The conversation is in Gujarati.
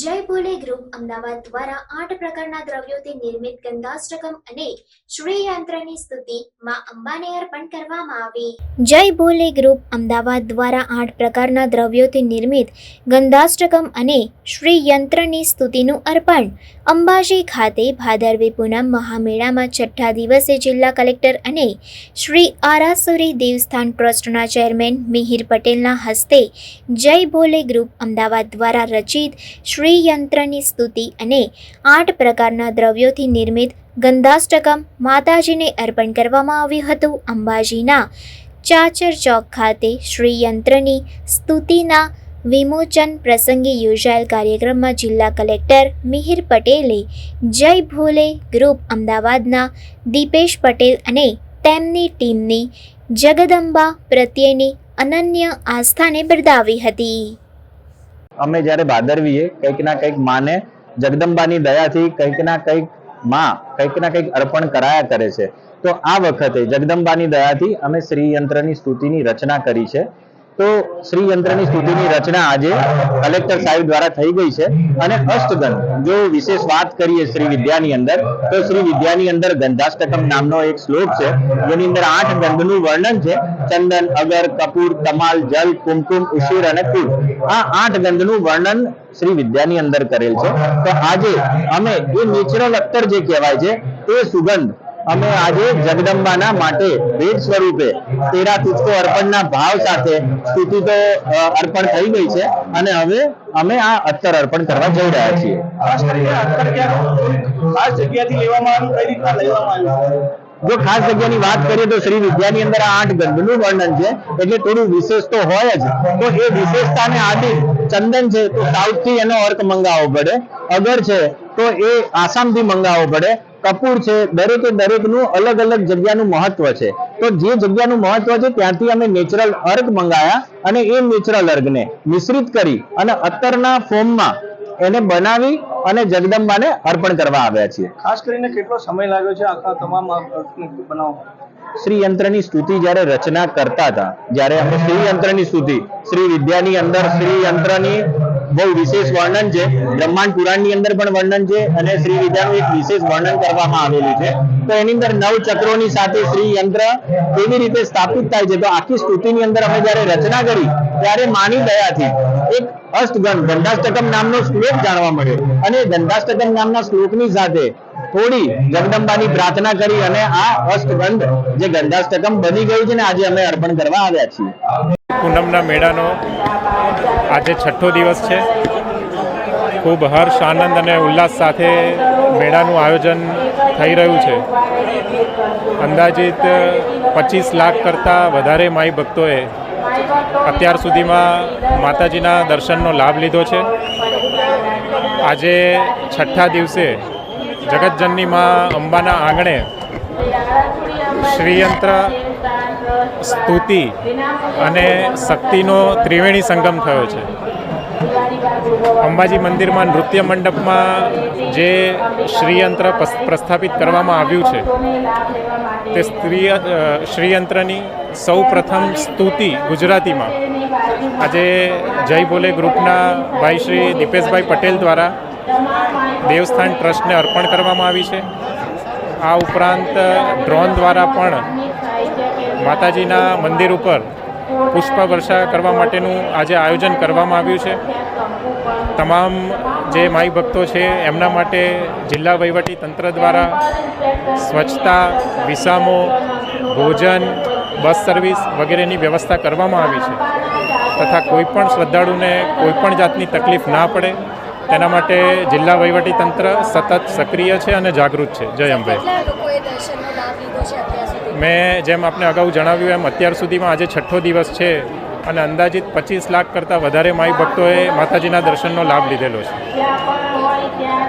જય ભોલે ગ્રુપ અમદાવાદ દ્વારા આઠ પ્રકારના દ્રવ્યોથી નિર્મિત ગંધાષ્ટકમ અને શ્રી યંત્રની સ્તુતિ માં અંબાને અર્પણ કરવામાં આવી. જય ભોલે ગ્રુપ અમદાવાદ દ્વારા આઠ પ્રકારના દ્રવ્યોથી નિર્મિત ગંધાષ્ટકમ અને શ્રી યંત્રની સ્તુતિનું અર્પણ. અંબાજી ખાતે ભાદરવી પૂનમ મહામેળામાં છઠ્ઠા દિવસે જિલ્લા કલેક્ટર અને શ્રી આરાસુરી દેવસ્થાન ટ્રસ્ટના ચેરમેન મિહિર પટેલના હસ્તે જય ભોલે ગ્રુપ અમદાવાદ દ્વારા રચિત શ્રી યંત્રની સ્તુતિ અને આઠ પ્રકારના દ્રવ્યોથી નિર્મિત ગંધાષ્ટકમ માતાજીને અર્પણ કરવામાં આવ્યું હતું. અંબાજીના ચાચર ચોક ખાતે શ્રીયંત્રની સ્તુતિના વિમોચન પ્રસંગે યોજાયેલ કાર્યક્રમમાં જિલ્લા કલેક્ટર મિહિર પટેલે જય ભોલે ગ્રુપ અમદાવાદના દીપેશ પટેલ અને તેમની ટીમની જગદંબા પ્રત્યેની અનન્ય આસ્થાને બિરદાવી હતી. અમે જ્યારે ભાદરવીએ કંઈક ના કંઈક માને, જગદંબાની દયાથી કંઈક ના કંઈકમાં કંઈક ના કંઈક અર્પણ કરાયા કરે છે. તો આ વખતે જગદંબાની દયાથી અમે શ્રી યંત્રની સ્તુતિની રચના કરી છે. તો શ્રી યંત્રની સ્તુતિની રચના આજે કલેક્ટર સાહેબ દ્વારા થઈ ગઈ છે. અને અષ્ટગન, જો વિશેષ વાત કરીએ શ્રી વિદ્યાની અંદર, તો શ્રી વિદ્યાની અંદર ગંધાષ્ટકમ નામનો એક શ્લોક છે. જેની અંદર આઠ ગંધનું વર્ણન છે. ચંદન, અગર, કપૂર તમાલ જલ, કુમકુમ ઉશીર અને કુલ. આ આઠ ગંધનું વર્ણન શ્રી વિદ્યાની અંદર કરેલ છે. તો આજે અમે એ નેચરલ અત્તર જે કહેવાય છે, એ સુગંધ અમે આજે જગદંબાના માટે ભેટ સ્વરૂપે તેરા તુજકો અર્પણના ભાવ સાથે સ્તુતિ તો અર્પણ થઈ ગઈ છે અને હવે અમે આ અત્તર અર્પણ કરવા જઈ રહ્યા છીએ. ખાસ કરીને અત્યારે ક્યાંક ખાસ જગ્યાથી લેવામાં આવ્યું કઈ રીતના લેવામાં આવ્યું? જો ખાસ જગ્યાની વાત કરીએ તો શ્રી વિદ્યાની અંદર આ આઠ ગંધનું વર્ણન છે એટલે થોડું વિશેષ તો હોય જ. તો એ વિશેષતાને આદિ ચંદન છે તો સાઉથથી એનો અર્ક મંગાવવો પડે. અગર છે તો એ આસામથી મંગાવવો પડે. કપૂર છે દરેકે દરેકનું અલગ અલગ જગ્યાનું મહત્વ છે. તો જે જગ્યાનું મહત્વ છે ત્યાંથી અમે નેચરલ અર્ક મંગાયા અને એ નેચરલ અર્કને મિશ્રિત કરી અને અત્તરના ફોર્મમાં એને બનાવી અને જગદંબાને અર્પણ કરવા આવ્યા છીએ. ખાસ કરીને કેટલો સમય લાગ્યો છે આખા તમામ બનાવવા શ્રી યંત્રની સ્તુતિ જ્યારે રચના કરતા હતા જ્યારે અમે શ્રી યંત્રની સ્તુતિ શ્રી વિદ્યાની અંદર શ્રી યંત્રની બહુ વિશેષ વર્ણન છે. બ્રહ્માંડ પુરાણની અંદર પણ વર્ણન છે અને શ્રી વિદ્યાનું એક વિશેષ વર્ણન કરવામાં આવેલું છે. તો એની અંદર નવ ચક્રોની સાથે શ્રી યંત્ર કેવી રીતે સ્થાપિત થાય છે? તો આખી સ્તુતિની અંદર અમે જ્યારે રચના કરી, ત્યારે માની દયાથી એક અષ્ટગંધ. દંડાષ્ટકમ નામનો શ્લોક જાણવા મળ્યો. અને દંડાષ્ટકમ નામના શ્લોકની સાથે થોડી જગદંબાની પ્રાર્થના કરી અને આ અષ્ટગંધ જે ગંધાષ્ટકમ બની ગયું છે ને, આજે અમે અર્પણ કરવા આવ્યા છીએ. પૂનમના મેળાનો આજે છઠ્ઠો દિવસ છે. ખૂબ હર્ષ, આનંદ અને ઉલ્લાસ સાથે મેળાનું આયોજન થઈ રહ્યું છે. અંદાજિત પચીસ લાખ કરતાં વધારે માઈ ભક્તોએ અત્યાર સુધીમાં માતાજીના દર્શનનો લાભ લીધો છે. આજે છઠ્ઠા દિવસે જગતજનની માં અંબાના આંગણે શ્રીયંત્ર સ્તુતિ અને શક્તિનો ત્રિવેણી સંગમ થયો છે. અંબાજી મંદિરમાં નૃત્ય મંડપમાં જે શ્રીયંત્ર પ્રસ્થાપિત કરવામાં આવ્યું છે, તે સ્ત્રી શ્રીયંત્રની સૌ પ્રથમ સ્તુતિ ગુજરાતીમાં. આજે જય ભોલે ગ્રુપના ભાઈ શ્રી દીપેશભાઈ પટેલ દ્વારા દેવસ્થાન ટ્રસ્ટને અર્પણ કરવામાં આવી છે. આ ઉપરાંત ડ્રોન દ્વારા પણ માતાજીના મંદિર ઉપર પુષ્પ વર્ષા કરવા માટેનું આજે આયોજન કરવામાં આવ્યું છે. તમામ જે માઈ ભક્તો છે, એમના માટે જિલ્લા વહીવટી તંત્ર દ્વારા સ્વચ્છતા, વિસામો, ભોજન, બસ સર્વિસ વગેરેની વ્યવસ્થા કરવામાં આવી છે. તથા કોઈપણ શ્રદ્ધાળુને કોઈપણ જાતની તકલીફ ના પડે, તેના માટે જિલ્લા વહીવટી તંત્ર સતત સક્રિય છે અને જાગૃત છે. જય અંબે. મેં જેમ આપને અગાઉ જણાવ્યું એમ, અત્યાર સુધીમાં આજે છઠ્ઠો દિવસ છે અને અંદાજિત પચીસ લાખ કરતાં વધારે માઈ ભક્તોએ માતાજીના દર્શનનો લાભ લીધેલો છે.